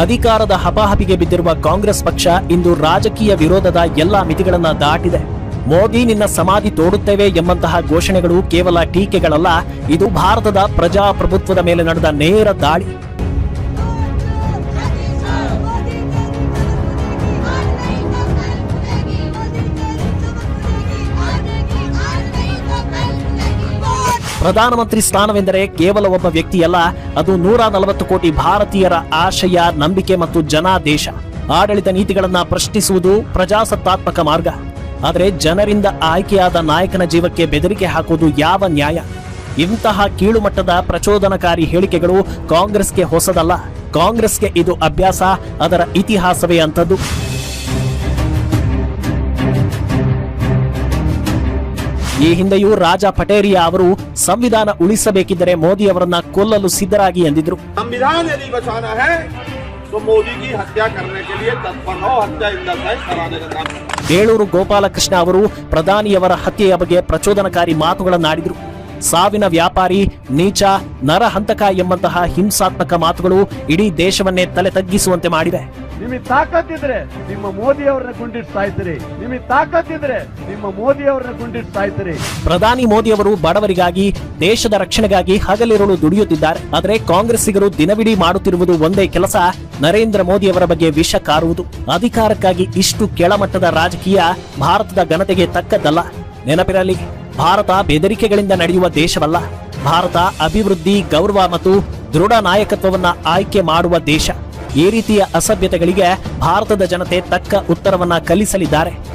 ಅಧಿಕಾರದ ಹಪಾಹಪಿಗೆ ಬಿದ್ದಿರುವ ಕಾಂಗ್ರೆಸ್ ಪಕ್ಷ ಇಂದು ರಾಜಕೀಯ ವಿರೋಧದ ಎಲ್ಲಾ ಮಿತಿಗಳನ್ನ ದಾಟಿದೆ. ಮೋದಿ ನಿನ್ನ ಸಮಾಧಿ ತೋಡುತ್ತೇವೆ ಎಂಬಂತಹ ಘೋಷಣೆಗಳು ಕೇವಲ ಟೀಕೆಗಳಲ್ಲ, ಇದು ಭಾರತದ ಪ್ರಜಾಪ್ರಭುತ್ವದ ಮೇಲೆ ನಡೆದ ನೇರ ದಾಳಿ. ಪ್ರಧಾನಮಂತ್ರಿ ಸ್ಥಾನವೆಂದರೆ ಕೇವಲ ಒಬ್ಬ ವ್ಯಕ್ತಿಯಲ್ಲ, ಅದು ನೂರ ನಲವತ್ತು ಕೋಟಿ ಭಾರತೀಯರ ಆಶಯ, ನಂಬಿಕೆ ಮತ್ತು ಜನಾದೇಶ. ಆಡಳಿತ ನೀತಿಗಳನ್ನ ಪ್ರಶ್ನಿಸುವುದು ಪ್ರಜಾಸತ್ತಾತ್ಮಕ ಮಾರ್ಗ. ಆದರೆ ಜನರಿಂದ ಆಯ್ಕೆಯಾದ ನಾಯಕನ ಜೀವಕ್ಕೆ ಬೆದರಿಕೆ ಹಾಕುವುದು ಯಾವ ನ್ಯಾಯ? ಇಂತಹ ಕೀಳುಮಟ್ಟದ ಪ್ರಚೋದನಕಾರಿ ಹೇಳಿಕೆಗಳು ಕಾಂಗ್ರೆಸ್ಗೆ ಹೊಸದಲ್ಲ. ಕಾಂಗ್ರೆಸ್ಗೆ ಇದು ಅಭ್ಯಾಸ, ಅದರ ಇತಿಹಾಸವೇ ಅಂತದ್ದು ಈ ಹಿಂದೆಯೂ ರಾಜ ಪಟೇರಿಯಾ ಅವರು ಸಂವಿಧಾನ ಉಳಿಸಬೇಕಿದ್ದರೆ ಮೋದಿ ಅವರನ್ನ ಕೊಲ್ಲಲು ಸಿದ್ಧರಾಗಿ ಎಂದಿದ್ರು. ಸಂವಿಧಾನ ಬೇಳೂರು ಗೋಪಾಲಕೃಷ್ಣ ಅವರು ಪ್ರಧಾನಿಯವರ ಹತ್ಯೆಯ ಬಗ್ಗೆ ಪ್ರಚೋದನಕಾರಿ ಮಾತುಗಳನ್ನಾಡಿದ್ರು. ಸಾವಿನ ವ್ಯಾಪಾರಿ ನೀಚ ನರಹಂತಕ ಎಂಬಂತಹ ಹಿಂಸಾತ್ಮಕ ಮಾತುಗಳು ಇಡೀ ದೇಶವನ್ನೇ ತಲೆ ತಗ್ಗಿಸುವಂತೆ ಮಾಡಿದೆ. ನಿಮಗೆ ತಾಕತ್ತಿದ್ರೆ ನಿಮ್ಮ ಮೋದಿ ಅವರನ್ನ ಗುಂಡಿಟ್ಟು ಸಾಯ್ತೀರಿ ನಿಮಗೆ ತಾಕತ್ತಿದ್ರೆ ನಿಮ್ಮ ಮೋದಿ ಅವರನ್ನ ಗುಂಡಿಟ್ಟು ಸಾಯ್ತೀರಿ ಪ್ರಧಾನಿ ಮೋದಿ ಅವರು ಬಡವರಿಗಾಗಿ ದೇಶದ ರಕ್ಷಣೆಗಾಗಿ ಹಗಲಿರುಳು ದುಡಿಯುತ್ತಿದ್ದಾರೆ. ಆದರೆ ಕಾಂಗ್ರೆಸ್ಸಿಗರು ದಿನವಿಡೀ ಮಾಡುತ್ತಿರುವುದು ಒಂದೇ ಕೆಲಸ ನರೇಂದ್ರ ಮೋದಿ ಅವರ ಬಗ್ಗೆ ವಿಷ ಕಾರುವುದು. ಅಧಿಕಾರಕ್ಕಾಗಿ ಇಷ್ಟು ಕೆಳಮಟ್ಟದ ರಾಜಕೀಯ ಭಾರತದ ಘನತೆಗೆ ತಕ್ಕದ್ದಲ್ಲ. ನೆನಪಿರಲಿ. ಭಾರತ ಬೆದರಿಕೆಗಳಿಂದ ನಡೆಯುವ ದೇಶವಲ್ಲ. ಭಾರತ ಅಭಿವೃದ್ಧಿ, ಗೌರವ ಮತ್ತು ದೃಢ ನಾಯಕತ್ವವನ್ನ ಆಯ್ಕೆ ಮಾಡುವ ದೇಶ. ಈ ರೀತಿಯ ಅಸಭ್ಯತೆಗಳಿಗೆ ಭಾರತದ ಜನತೆ ತಕ್ಕ ಉತ್ತರವನ್ನ ಕಲಿಸಲಿದ್ದಾರೆ.